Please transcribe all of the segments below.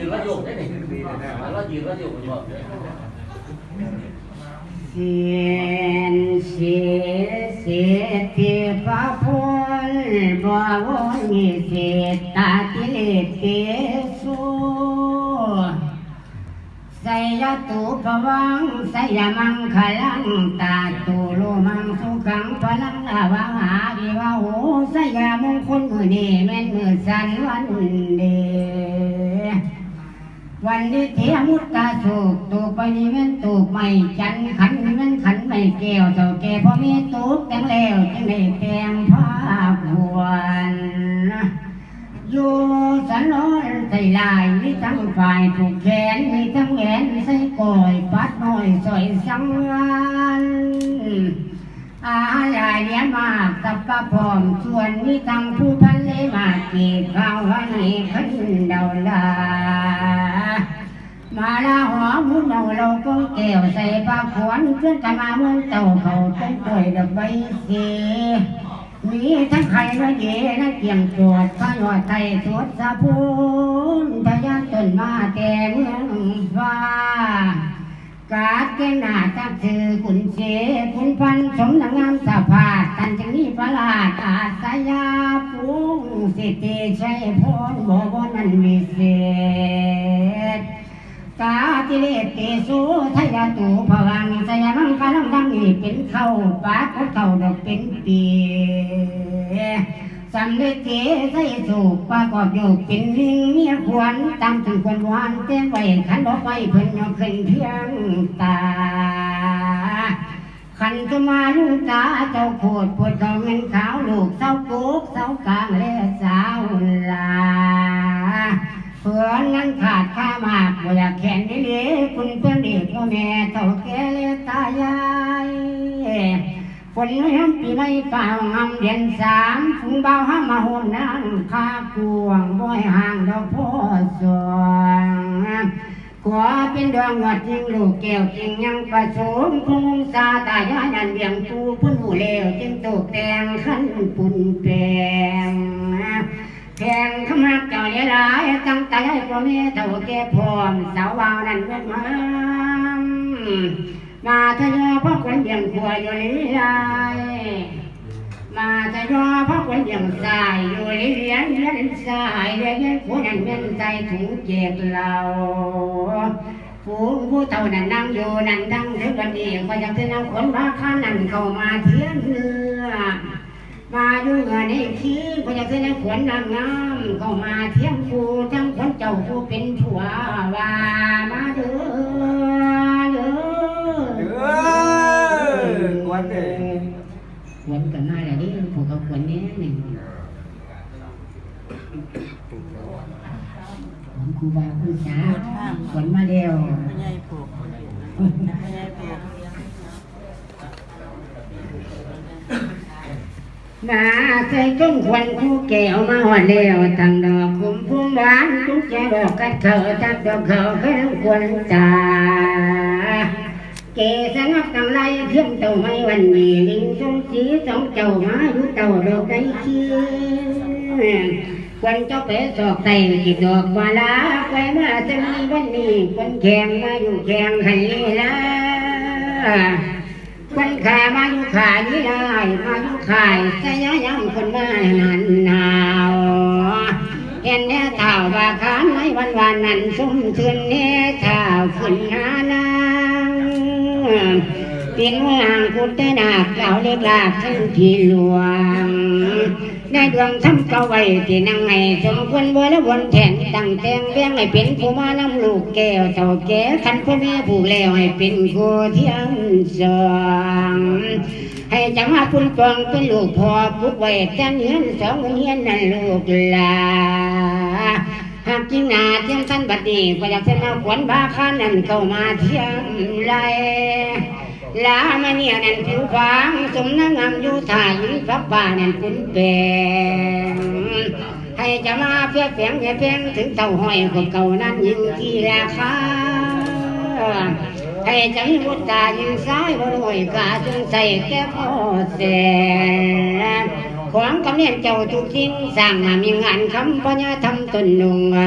ยืนว่าโยกได้ไหมเรายืนว่าโยกบอกเสียนเสียเสียที่พระพุทธบ่าวนิเสตาติเลเตสุสยตุปวังสยมังคลังตาตุโลมังสุขังพลังลาวังหาวิวาโหสยมงคลมือนี้แม่นมือสันวันเด วันนี้เทมุตตาสุกตูไปนี่แม่นตูกไม่จันขันนี่แม่นขันไม่แก้วเท่าแก่พ่อมีตูกแตงแล้วจึงได้แปลงผ้าบวนอยู่สันนอนใส่ลายมีทั้งฝ่ายผูกแขนมีทั้งแหวนใส่ก่อยปัดน้อยสอยสังงานอาลายเลี้ยมากสับปะพร้อมส่วนมีทั้งผู้พันเลมาเกีบข้าววันนี้ขึ้นเดาลา มาลาหัวมุนเอาเราก็แก้วใส่ปลาขวนขึ้นกันมาเมืองเต่าเขาต้นป่วยดอกใบเสียมีทั้งไข่และเย่และเกี่ยงตรวจพระยอดไทยสวดสะพูนพยานต้นมาแต่เมืองฟ้ากาดเกหนาตักชื่อขุนเชขุนพันสมนางงามสะพาดตันจังนี้ประหลาดอาสยาปุงสิติชัยพรบ่บ่นั้นวิเศษ กิเลเตสุทยาตูภวังสยามังคาลังดังนี้เป็นเข้าปากของเขาดอกเป็นปีสำเร็จเจใส่สูบปากอบอยู่เป็นลิงเมียขวัญตามถึงคนหวานเต้นไว้ขันดอกไฟเพิ่นยกขึ้นเพียงตาขันก็มาลูกตาเจ้าโคตรปวดเจ้าเงินขาวลูกเศร้ากุกเศร้ากลางและสาวลา เพื่อนนั้นขาดข้ามากบ่อยากแข่งดีๆคุณเพื่อนเด็กพ่อแม่เท่าแก่แลตายายฝนห้ำปีไม่ฝ่าหำเดือนสามฝุงเบาห้ำมาห่มนั่งคากวงบ่อยห่างดอกพ่อสวงขวาเป็นดวงหวัดยิงลูกแก้วจริงยังประสมคงซาตายานันเบียงตูพุ่นหูเลวจึงตกแต่งขั้นปุ่นแปลง แข่งขมักเจ้าเลี้ยหลายตั้งใจให้พ่อแม่เท่าแก่พร้อมสาววาวนั่นเวทมามาทยอพ่อคนเดียงขัวอยู่เลี้ยมาทยอพ่อคนเดียงสายอยู่เลี้ยงเลี้ยงสายเลี้ยงเลี้ยงผู้นั้นเป็นใจถูกเจ็บเราผู้ผู้เท่านั้นนั่งอยู่นั่นดังถึงวันนี้ก็ยังจะนำคนบ้าข้านั่นเข้ามาเทียนเนื้อ มาดูเงินให้ขี้พระเจ้าเสนอขวัญนางงามเข้ามาเทียมคูทั้งขวัญเจ้าผู้เป็นผัวว่ามาเด้อเด้อเออกวนเด้ขวัญกันมาแล้วนี่ผูกกับขวัญนี้นี่ผมครูบาคุณสาขวัญมาเร็ว ไม่ใช่ผูกไม่ใช่ผูกมาใส่ต้นควันคู่แก้วมาหอดเร็วตั้งดอกคุมพุ่มหวานทุกใจดอกกัดเถอจับดอกเขาขึ้นควันตาเกสนับกำไรเพียงเต่าไม่วันนี้ลิงสองสีสองเจ้ามาอยู่เต่าดอกไก่เชียงควันเจ้าเป๋สอกใส่กิดดอกวาลาไว้มาจะมีวันนี้คนแข่งมาอยู่แข่งให้ละ คนขามาอยู่ขานี้ได้มาอยู่ขายสยายังคนมาหันหนาวเห็นแน่เท่าว่าขานในวันวานนั้นซุ่มเทือนแน่เท่าขึ้นหานางเปียนว่างพุทธนาคเก่าเล็กลากทั้งที่หลวง ได้ดวงทำเก่าไว้ที่นังไงสมควรบ่และวนแทนตั้งแต่งเลี้ยงให้เป็นผู้มานำลูกแก้วเท่าแก่ขันพ่อแม่ผูกแล้วให้เป็นคู่เทียมสองให้จำว่าคุณตวงเป็นลูกพ่อปลุกไว้แต่เงินสองเฮียนนั่นลูกลาหากจริงนาเทียมท่านบัดนี้ก็อยากจะเอาขวัญบาข้านั่นเข้ามาเทียมไร ลามาเนี่ยนั่นผิวฟางสมนางงามอยู่ท่าหญิงฟับบ้านั่นคุณแปงให้จะมาเพียงเพียงเพียงถึงเต่าห้อยของเก่านั้นยิ่งที่ราคาให้จังมุตตายิ่งซ้ายบ่รวยกาจงใส่แก้พ่อแสนของกำเนิดเจ้าทุกสิ่งสร้างมามีงานคำปัญญาทำตนนุงอ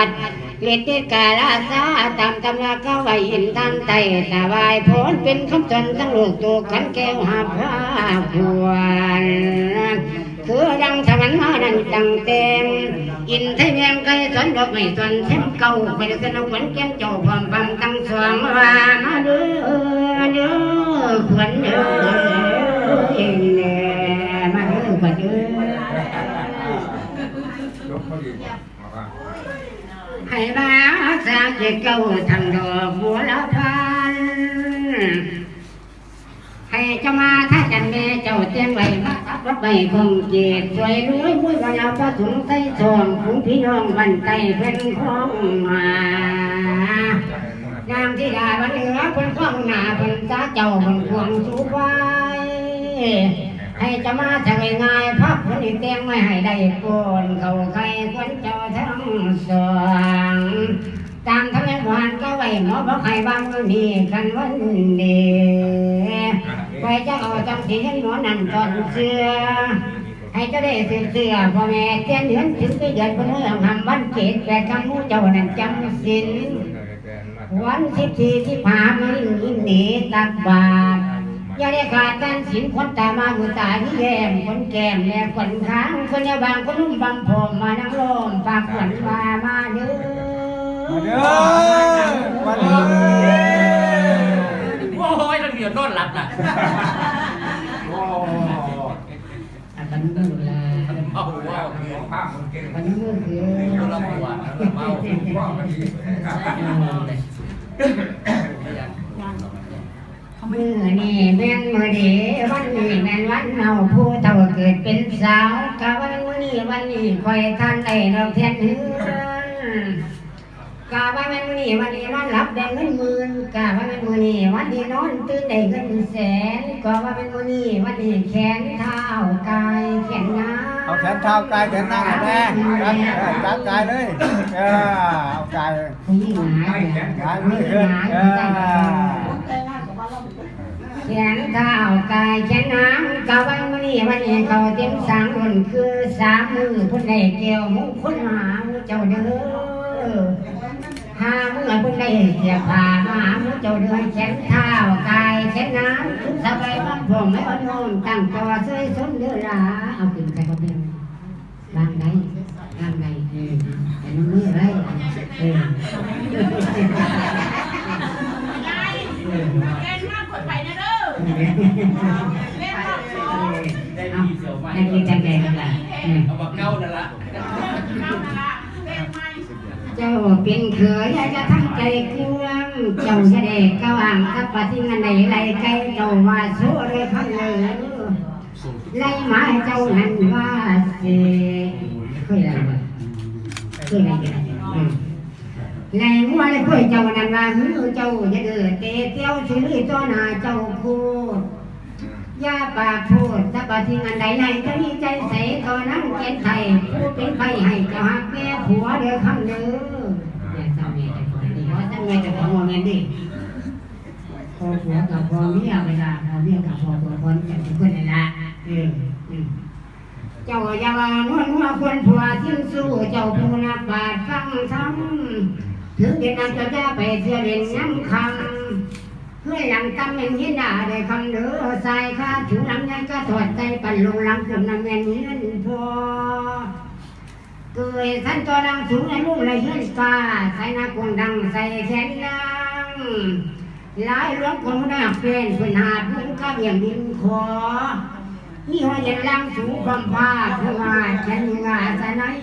าจเลียด เด็ดกาลาซาตามตำราก็ไว้อินทันไตตาบายผลเป็นคำจนทั้งลูกตัวกันแก้วหาผ้าควรคือดังสวรรค์มานั้นดังเต็มอินไทยแมงไก่สอนดอกไม้สอนเส้นเก่าไปเสนอขวัญแก้มเจ้าความฟังตั้งสวงว่ามาเด้อเด้อขวัญเด้อเอ็นเอมาเด้อขวัญเด้อ ให้บ้าสาเจ็ดเก้าทางดอกบัวละพันให้เจ้ามาถ้าจันแม่เจ้าเตียงไว้มาทับรถไปคงเจ็ดสวยรวยมุ้ยวันเอาพระถุงใส่ซองผงพี่น้องบันไตเป็นของมานางที่ดาบันเหนือเป็นข้องหนาเป็นตาเจ้าเป็นควงสูบไว้ให้เจ้ามาจะง่ายๆพับคนอีเตียงไม่ให้ได้โกนเขาใครคนเจ้าทั้ง สองตามทำงานหวานก็ไว้หมอบอกใครบางวันนี้กันวันนี้ไว้จะเอาจังสีให้หนอนั่นตอนเสื้อให้เจะได้เสื้อเสื้อพ่อแม่เตี้ยนเดือนถึงไปเดือนคนเมืองทำวันเกตแต่คำมู้เจ้านั่นจำสินวันสิบสี่สิบห้ามันยิ่งหนีตักบาท อย่าได้ขาดกันสินคนตามาหูตาที่แย้มคนแก้มและคนค้างคนยาบางคนนุ่มบางผมมานั่งลมฝากขวัญมามาเด้อมาเด้อมาเด้อโอ้ยต้องเดี๋ยวนอนหลับน่ะโอ้อันนั้นมือละเอาว่าของภาพมันเก่งอันนั้นมือคือเราละหัวเมาพ่อพอดี มือนี่แม่นมือดีวันนี้แม่นวันเฮาผู้เฒ่าเกิดเป็นสาวกะวันมื้อนี้วันนี้คอยท่านได้เราเทียนเฮือนกะว่าแม่นมื้อนี้วันนี้นอนหลับได้เงินหมื่นกะว่าแม่นมื้อนี้วันนี้นอนตื่นได้เงินแสนกะว่าแม่นมื้อนี้วันนี้แขนเท้ากายแขนหน้าเอาแขนเท้ากายแขนหน้าแม่จับจับกายเลยเออเอากายเลยผู้หญิงหายกายผู้มืหอญิงเออหายเอใจอ แขนเท้าวกายแขนน้ำกะวันมื้อนี้วันนี้เขาเต็มสางคนคือสามมือพุ่นได้แก้วมุขคนหามเจ้าเด้อหามือพุ่นได้เสียผ้ามาหามเจ้าเด้อแขนเท้าวกายแขนน้ำสบายบ้านผมไม่อ่อนโยนตั้งตัวสวยสนเด้อล่ะเอาขึ้นไปก็เป็นบางไหนบางไหนเออแต่น้องมือไรเออ เล่นมากกว่าไปนะเด้อเล่นมากสอง ได้ดีเสียวไหมนักเรียนจังแดงล่ะอืมเอามาเก้านั่นละเก้านาละเล่นไม่เจ้าเป็นเขยอยากจะทั้งใจเครื่องเจ้าจะได้กว่างกับปฏิงันใดไรไกลเจ้าว่าสู้เลยคำเลยไล่หมาให้เจ้าหันว่าเสเคยอะไรบ้างเคยอะไรกันอืมไล่มัวเลยเคยเจ้านั่นว่าหือเจ้าจะเดือเตะเตี้ยวสิลือต้อหนาเจ้าพูดอ ย่าปากพูดถ้าปฏิงันใดไหนจะมีใจใสตอนนั้นเกียนไทยผู้เป็นไฟให้เจ้าหักแม่ผัวเด้อคำเด้อเนี่ยเจ้าแม่จะขอดีว่าเจ้าแม่จะขอโมเมนต์ดิพอผัวกับพอเมียเวลาพอเมียกับพอตัวคนจะเป็นคนนั่นละเอออืมเจ้าอย่าว่านวลว่าคนผัวทิ้งสู้เจ้าผู้นักบาดฟังซ้ำถึงเด็กนั้นจะจะไปเสียเด่นย้ำคำ เพื่อหลังกำเงินยินดาได้คำเด้อใส่ข้าถูหลังยังก็ถอดใจปันลงหลังกลุ่มน้ำเงินเงินพอเกยท่านตัวดังสูงในลุ่มในเฮือนฟ้าใส่หน้ากวงดังใส่แขนดังหลายหลวงคนได้เป็นคนหาเพื่อนข้าเบี่ยงดินขอมีหัวยันลังสูงความผ้าเพื่อว่าฉันงาสนาย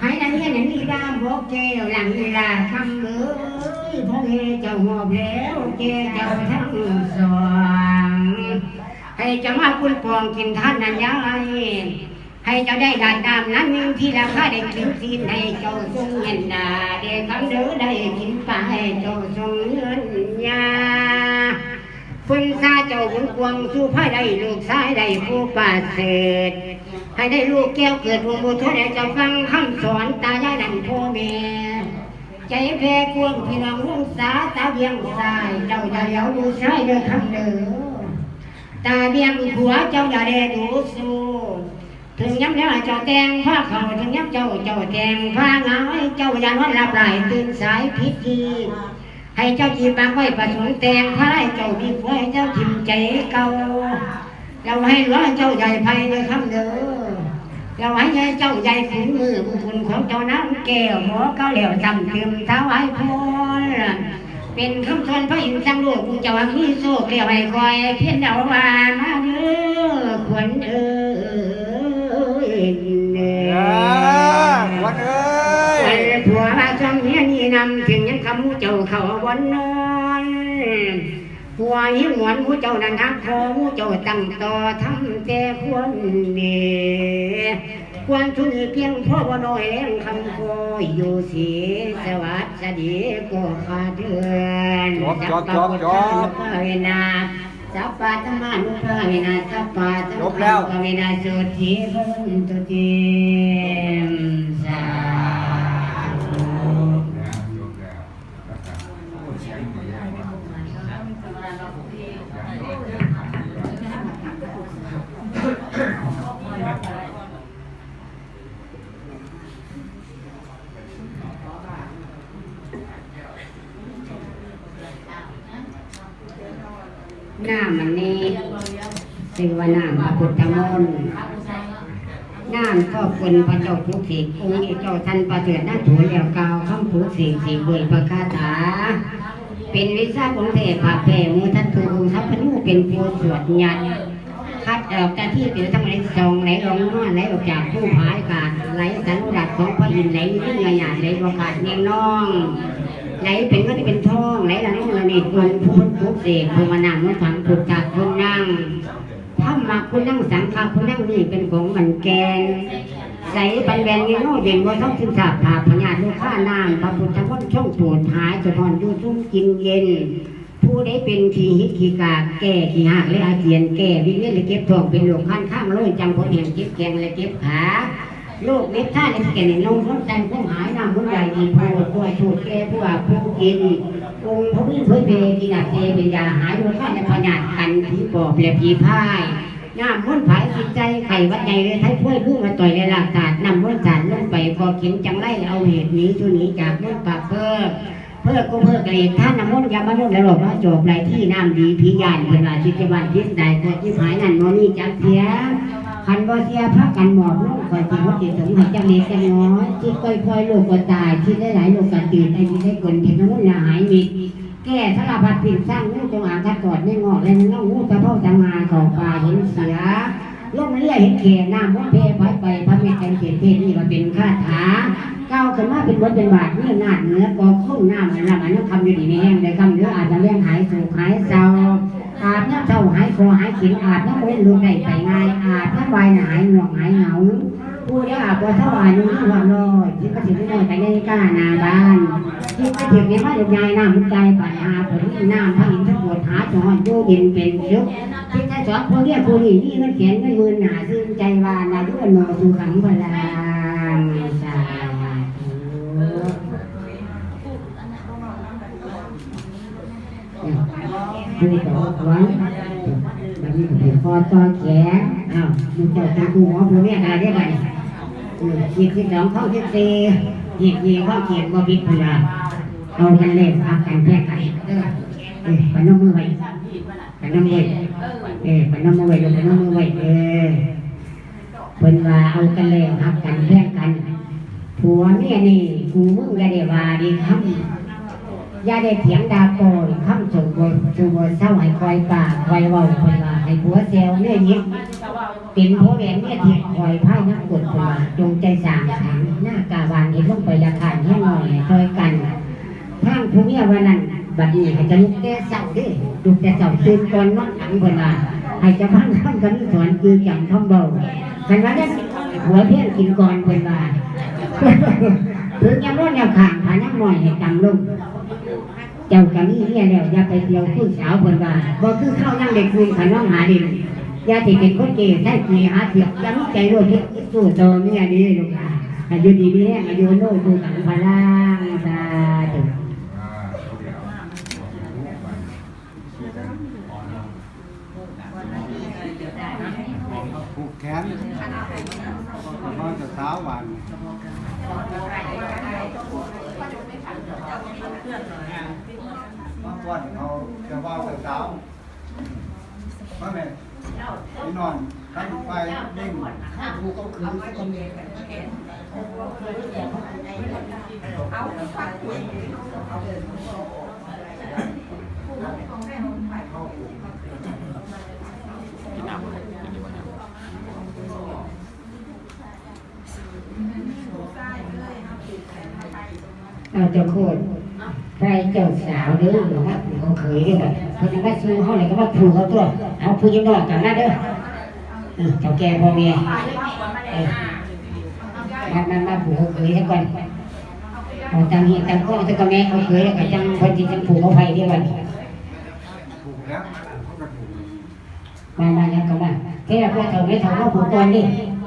ให้นักเรียนนี่ดามบอกแก้วหลังเวลาคำเอ้ยพ่อเฮเจ้าหอบแล้วแกเจ้าทั้งสองให้เจ้ามาคุณปองกินท่านนั้นยังไงให้เจ้าได้ดานดามนั้นยิ่งที่ราคาได้กินซีนให้เจ้าทรงเงินดาได้คำเด้อได้กินไปให้เจ้าทรงเงินยาคุณซาเจ้าบุญกวงสู่พระได้ลูกชายได้ผู้ป่าเสด ให้ได้ลูกแก้วเกิดวงบุตรได้จะฟังคำสอนตายายดันพ่อแม่ใจแพ้ควงพี่น้องลุงสาตาเบียงสาย เจ้าอย่าเหลียวดูชายเด้อคำเด้อตาเบียงผัวเจ้าอย่าแดดูสู้ถึงย้ำแล้วให้เจ้าแตงผ้าเขาถึงย้ำเจ้าเจ้าแตงผ้าเหงาเจ้ายันวันหลับไหลตื่นสายพิธีให้เจ้าจีบางไว้ประสงค์แตงผ้าให้เจ้ามีไว้เจ้าทิมใจเก่าเราให้หลวงเจ้าใหญ่ภัยในคำเด้ อเราให้เจ้าใหญ่ขุนมือบุญคุณของเจ้าน้ำแก้วหัวเก้าเหลี่ยวจำเติมถวายพรเป็นคำทนพระอินทร์สังโลกกูจะว่ามีโศกเรียวให้คอย เพียนเดาว่ามาเด้อขวัญเอ้ยเด้เอออวันเอ้ไอ้ยผัวว่าจำเมียนี่นำถึงยังคำมูเจ้าเขาวันนอน ผัวหิวหวนมูเจ้านั้นทักพอมูเจ้าตั้งต่อทำแต่ควรเดควรทุนเพียงพ่อบ่น้อยแรงคำคอยอยู่เสียสวัสดีก็ขาดเดือนจับปะพุทธานุภาเวนาสัพพะธรรมานุภาเวนาสัพพะธรรมานุภาเวนาสุทีพระวันตุเตมสาธุ หน้ามันนี่ชื่อว่าน้ำพระพุทธมนต์น้ำก็คนพระเจ้าทุกสิ่งองค์เจ้าท่านประเสริฐน่าถูเดียวกาวคำถูสิ่งสิ่งด้วยพระคาถาเป็นวิชาของเทพพระแผ่มูทัตถูทัพพนูเป็นผู้สวดยันคัดออกจากที่เป็นทั้งไหลซองไหลลงน้อไหลออกจากผู้พายกาดไหลสันดัดของพระอินไหลขึ้นเงยหยาดไหลประกาศเนียงน้องไหลเป็นก็จะเป็นทองไหลหละน้องละนิดองค์พุทธพุทธเสกภูมินามนุถังพุทธะคุณนั่งถ้ามาคุณนั่งสังฆาคุณนั่งนี่เป็นของมันแกน ใส่ปันแบนเงี้ยเย็นว่าต้องศึกษาผ่าพญาลูกข้านามพระพุทธมนต์ช่องโปรดหายจะทอนอยู่ทุ่มกินเย็น ผู้ได้เป็นขีหิตขีกาแก่ขีหักและอาเจียนแก่วิเวียนและเก็บทองเป็นโรคขั้นข้ามโรยจังผลแห่งเจ็บแกงและเจ็บขาโรคเม็ดท่าในแก่ในนมท้องใจผู้หายน้ำผู้ใหญ่ดีพดตัวถูกแก่ผู้อาผู้กินองค์พระวิเผยเพกินาเจเป็นยาหายโรคข้าในพญากันผีปอบและผีพ่าย น้ำม้วนผายจิตใจไข่วัดใหญ่เลยไทยพ้วยพุ่งมาต่อยในหลักศาสตร์นำม้วนสารลงไปพอเข็มจังไล่เอาเหตุหนี้ทุนี้จากม้วนปากเพิ่มเพื่อก็เพื่อกระเอกท่านนำมนต์ยามานุ่นและหลบว่าจบไรที่น้ำดีพิยานเวลาชิตวันทิศใดก็ที่หายนั่นโมนี่จักเสียคันบ่เสียพักกันหมอบลงคอยสิตวัดสิสงให้จังเล็กจังน้อยที่ค่อยๆลูกก็ตายที่ได้หลายลูกก็ตื่นไอ้ที่ได้กลนเห็นน้ำมันหายมิด แก้สารพัดผิดสร้างงูจงอางกัดกอดในงอกและน้องงูตะเท่าจังมาเข่าป่าเห็นเสียลงเลี้ยเห็นเขน้ำมันเพไปไปพระเมตตาเขตเทศนี่ก็เป็นคาถาก้าวขึ้นมาเป็นวัดเป็นบาทเนื้อนาดเนื้อกอข้นน้ำมันละมันต้องคำอยู่ดีไม่แห้งเลยคำเนื้ออาจจะเลี้ยงหายสูงหายเศร้าอาบน้ำเศร้าหายคอหายขินอาบน้ำเว้นลูกได้ไปง่ายอาบน้ำวายหายหน่วงหายเหงา ผู้ได้อาบว่าเท่าไหร่นุ่งหัวลอยที่กระถิ่นน้อยไปในก้านาบ้านที่กระถิ่นนี่ยว่าจะยายน้ำมันใจปัญหาผลน้ำพระอินทร์ปวดหาจอนดูเย็นเป็นชุกที่ถ้าสอนผู้เรียกผู้นี้นี่มันเขียนกันมือหนาซึ่งใจวานนายุโนสุขังพลังสาธุคือต่อวัญแบบนี้ก็เป็นคอต่อแขนอ้าวมึงเจ้าตากูหมอผู้เนี่ยอะไรได้ไหม ขีดที่สองข้อที่สี่ขีดยี่ข้อขียนบ่พิษพลาเอากันเล่นพักกันแพ้กันเออปนมือไว้ปนมือเออปนมือไว้ลงปนมือไว้เออเพิ่นว่าเอากันเล่นพักกันแพ้กันผัวเนี่ยนี่กูมึงก็ได้ว่าดีคำอย่าได้เถียงดาโกยคำส่งบนสู่บนเศร้าให้คอยปากคอยเว้าคนว่า ให้ผัวเซลเนี่ยยิบเป็นผัวแหวนเนี่ยเถียงคอยไพ่นักกดคนว่าจงใจสามขังหน้ากาวานเห็นลงไปยาขานให้หน่อยคอยกันทางผู้เมียวันนั้นบัดนี้ให้จะลุกแต่เศร้าเด้ลุกแต่เศร้าตื่นก่อนนอนหลังคนว่าให้จะพังคำกันสอนคือจำคำเบาคันว่าได้หัวเพี้ยนกินก่อนคนว่าถึงยังร้อนยังขางผายังมอยให้จำลง เจ้ากันนี่เนี่ยแล้วอย่าไปเที่ยวคู่สาวเพิ่นว่าบ่คือเข้านั่งเด็กคุยขันน้องหาดินอย่าสิเป็นคนเกย์ใช้คุยหาเสียบอย่ามีใจโลดเฮ็ดสู้โตเมียดีลูกหลานอายุดีมีแห้งอายุโน้ดูสังพลังสาธุผูกแขน บ้านจะเช้าวันมาวันเขาจะว่าแต่เช้ามาแม่ที่นอนทั้งไปนิ่งดูเขาคืนเขาเมียเอาฟักคุยกินน้ำ เจ้าโคตรใครเจ้าสาวเด้อหรือว่าผู้เขาเคยเด้อเพิ่นว่าซื้อเฮาเลยก็ว่าผูกเขาตัวเอาผู้ยิงดอกกันนะเด้อเออเจ้าแก่พ่อเมียเออมามามาผูกเขาเคยซะก่อนเอาตังเฮียตังก้องซะก็แม่เขาเคยแล้วก็จังเพิ่นสิจังผูกเขาไผเด้อบัดถูกแล้วเขาก็ถูกมามายังก็มาแค่เพื่อเฒ่าไม่เฒ่ามาผูกก่อนดิเ